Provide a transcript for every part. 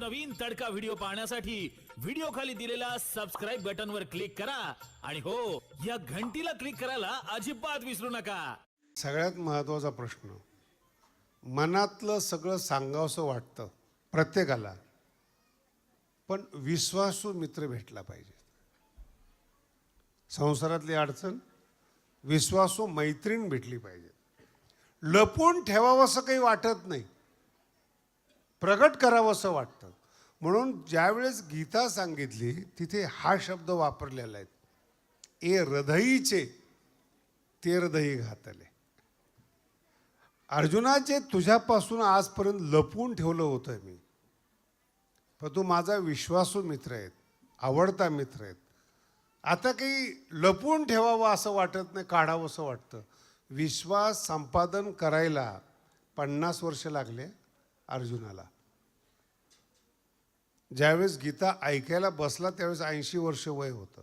नवनवीन तडका व्हिडिओ पाहण्यासाठी व्हिडिओ खाली दिलेल्या सबस्क्राईब बटन वर क्लिक करा. आणि हो या घंटीला क्लिक करायला अजिबात विसरू नका. सगळ्यात महत्त्वाचा प्रश्न मनातलं सगळं सांगावंसं वाटतं प्रत्येकाला पण विश्वासू मित्र भेटला पाहिजे. संसारातली अडचण विश्वासू मैत्रीण भेटली पाहिजे. लपून ठेवावं असं काही वाटत नाही. प्रगट करावं असं वाटतं. म्हणून ज्यावेळेस गीता सांगितली तिथे हा शब्द वापरलेला आहे. ए हृदयीचे ते हृदयी घातले. अर्जुनाचे तुझ्यापासून आजपर्यंत लपवून ठेवलं होतं मी. पण तू माझा विश्वासू मित्र आहेत आवडता मित्र आहेत आता काही लपवून ठेवावं असं वाटत नाही काढावं असं वाटतं. विश्वास संपादन करायला पन्नास वर्ष लागले अर्जुनाला. ज्यावेळेस गीता ऐकायला बसला त्यावेळेस ऐंशी वर्ष वय होतं.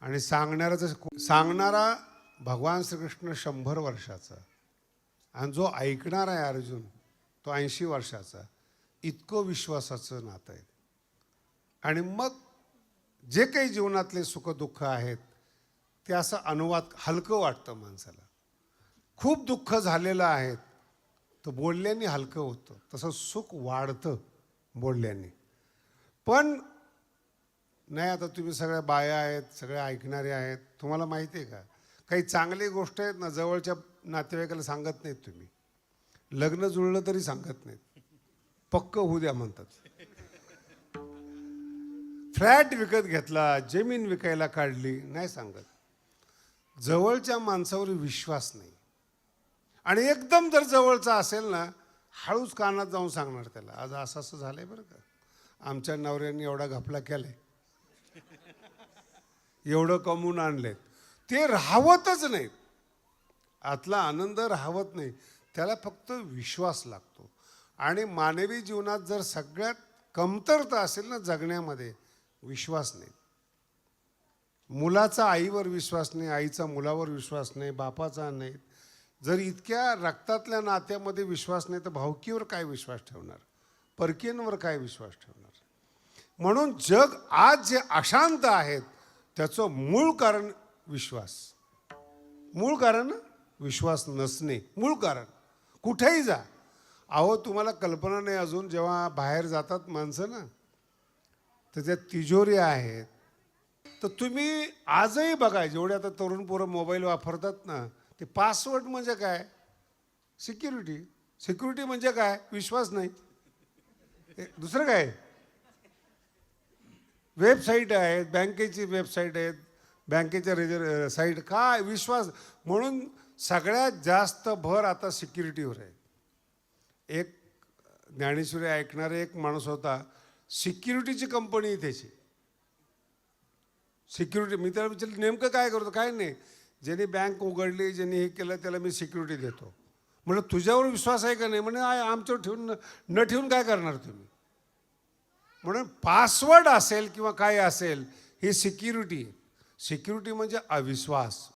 आणि सांगणाऱ्याचं सांगणारा भगवान श्रीकृष्ण शंभर वर्षाचा. आणि जो ऐकणार आहे अर्जुन तो ऐंशी वर्षाचा. इतकं विश्वासाचं नातं आहे. आणि मग जे काही जीवनातले सुखदुःख आहेत ते असं अनुवाद हलकं वाटतं माणसाला. खूप दुःख झालेलं आहे तर बोलल्याने हलकं होतं. तसं सुख वाढतं बोलल्याने. पण नाही आता तुम्ही सगळ्या बाया आहेत सगळ्या ऐकणारे आहेत तुम्हाला माहिती आहे का? काही चांगली गोष्ट आहेत ना जवळच्या नातेवाईकाला सांगत नाहीत तुम्ही. लग्न जुळलं तरी सांगत नाहीत. पक्क होऊ द्या म्हणतात. फ्लॅट विकत घेतला जमीन विकायला काढली नाही सांगत. जवळच्या माणसावर विश्वास नाही. आणि एकदम जर जवळचा असेल ना हळूच कानात जाऊन सांगणार त्याला आज असं असं झालंय बरं का? आमच्या नवऱ्यांनी एवढा घपला केलाय. एवढं कमवून आणलेत. ते राहवतच नाहीत. आतला आनंद राहवत नाही. त्याला फक्त विश्वास लागतो. आणि मानवी जीवनात जर सगळ्यात कमतरता असेल ना जगण्यामध्ये विश्वास नाही. मुलाचा आईवर विश्वास नाही आईचा मुलावर विश्वास नाही बापाचा नाही. जर इतक्या रक्तातल्या नात्यामध्ये विश्वास नाही तर भावकीवर काय विश्वास ठेवणार? परकीयांवर काय विश्वास ठेवणार? म्हणून जग आज जे अशांत आहेत त्याचं मूळ कारण विश्वास. मूळ कारण विश्वास नसणे. मूळ कारण. कुठेही जा. अहो तुम्हाला कल्पना नाही अजून जेव्हा बाहेर जातात माणसं ना तर त्या तिजोऱ्या आहेत. तर तुम्ही आजही बघा जेवढे आता तरुण पोरं मोबाईल वापरतात ना ते पासवर्ड म्हणजे काय? सिक्युरिटी सिक्युरिटी म्हणजे काय? विश्वास नाही. दुसरं काय? वेबसाईट आहेत बँकेची वेबसाईट आहेत बँकेच्या रेजर साईट. काय विश्वास? म्हणून सगळ्यात जास्त भर आता सिक्युरिटीवर आहे. एक ज्ञानेश्वरी ऐकणारे एक माणूस होता सिक्युरिटीची कंपनी आहे त्याची. सिक्युरिटी मी त्याला विचारलं नेमकं काय करतो? काय नाही. ज्यांनी बँक उघडली ज्यांनी हे केलं त्याला मी सिक्युरिटी देतो. म्हणलं तुझ्यावर विश्वास आहे का नाही? म्हणे आमच्यावर ठेवून न- न ठेवून काय करणार तुम्ही? म्हणून पासवर्ड असेल किंवा काय असेल ही सिक्युरिटी. सिक्युरिटी म्हणजे अविश्वास.